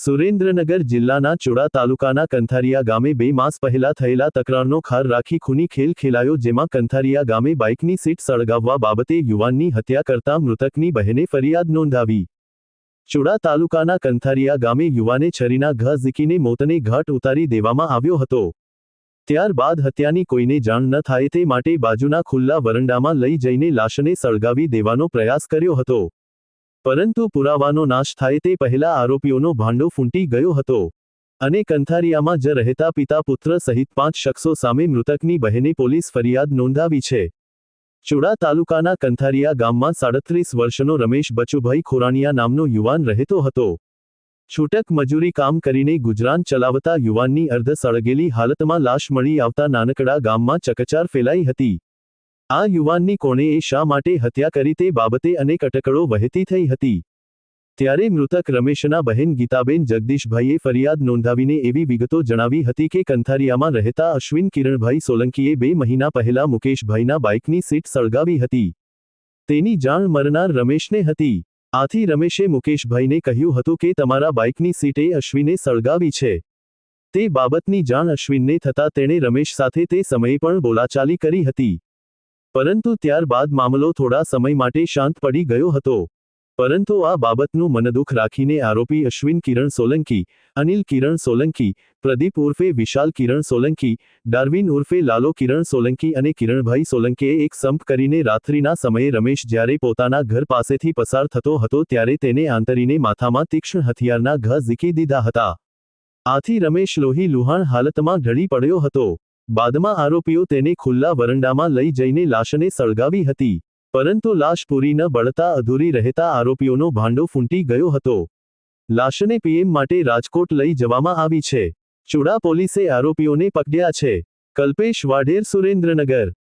સુરેન્દ્રનગર જિલ્લાના ચોડા તાલુકાના કંથારિયા ગામે બે માસ પહેલા થયેલા તકરારનો ખાર રાખી ખૂની ખેલ ખેલાયો જેમાં કંથારિયા ગામે બાઇકની સીટ સળગાવવા બાબતે યુવાનની હત્યા કરતા મૃતકની બહેને ફરિયાદ નોંધાવી. ચોડા તાલુકાના કંથારિયા ગામે યુવાને છરીના ઘા ઝીકીને મોતને ઘાટ ઉતારી દેવામાં આવ્યો હતો. ત્યારબાદ હત્યાની કોઈને જાણ ન થાય તે માટે બાજુના ખુલ્લા વરંડામાં લઈ જઈને લાશને સળગાવી દેવાનો પ્રયાસ કર્યો હતો. પરંતુ પુરાવાનો નાશ થાય તે પહેલા આરોપીઓનો ભાંડો ફૂંટી ગયો હતો અને કંથારિયામાં જ રહેતા પિતા પુત્ર સહિત પાંચ શખ્સો સામે મૃતકની બહેને પોલીસ ફરિયાદ નોંધાવી છે. ચુડા તાલુકાના કંથારિયા ગામમાં સાડત્રીસ વર્ષનો રમેશ બચુભાઈ ખોરાણીયા નામનો યુવાન રહેતો હતો. છૂટક મજૂરી કામ કરીને ગુજરાન ચલાવતા યુવાનની અર્ધ સળગેલી હાલતમાં લાશ મળી આવતા નાનકડા ગામમાં ચકચાર ફેલાઈ હતી. આ યુવાનની કોણે એ શા માટે હત્યા કરી તે બાબતે અનેક અટકળો વહેતી થઈ હતી. ત્યારે મૃતક રમેશના બહેન ગીતાબેન જગદીશભાઈએ ફરિયાદ નોંધાવીને એવી વિગતો જણાવી હતી કે કંથારિયામાં રહેતા અશ્વિન કિરણભાઈ સોલંકીએ બે મહિના પહેલા મુકેશભાઈના બાઇકની સીટ સળગાવી હતી. તેની જાણ મરનાર રમેશને હતી. આથી રમેશે મુકેશભાઈને કહ્યું હતું કે તમારા બાઇકની સીટે અશ્વિને સળગાવી છે. તે બાબતની જાણ અશ્વિનને થતાં તેણે રમેશ સાથે તે સમયે પણ બોલાચાલી કરી હતી. પરંતુ ત્યારબાદ મામલો થોડા સમય માટે શાંત પડી ગયો હતો. પરંતુ આ બાબતનું મનદુખ રાખીને આરોપી અશ્વિન કિરણ સોલંકી, અનિલ કિરણ સોલંકી, પ્રદીપ ઉર્ફે વિશાલ કિરણ સોલંકી, ડાર્વિન ઉર્ફે લાલો કિરણ સોલંકી અને કિરણભાઈ સોલંકીએ એક સંપ કરીને રાત્રિના સમયે રમેશ જ્યારે પોતાના ઘર પાસેથી પસાર થતો હતો ત્યારે તેને આંતરીને માથામાં તીક્ષ્ણ હથિયારના ઘા ઝીકી દીધા હતા. આથી રમેશ લોહી લુહાણ હાલતમાં ઢળી પડ્યો હતો. બાદમાં આરોપીઓ તેને ખુલ્લા વરંડામાં લઈ જઈને લાશને સળગાવી હતી. પરંતુ લાશ પૂરી ન બળતા અધૂરી રહેતા આરોપીઓનો ભાંડો ફૂંટી ગયો હતો. લાશને પીએમ માટે રાજકોટ લઈ જવામાં આવી છે. ચુડા પોલીસે આરોપીઓને પકડ્યા છે. કલ્પેશ વાઢેર સુરેન્દ્રનગર.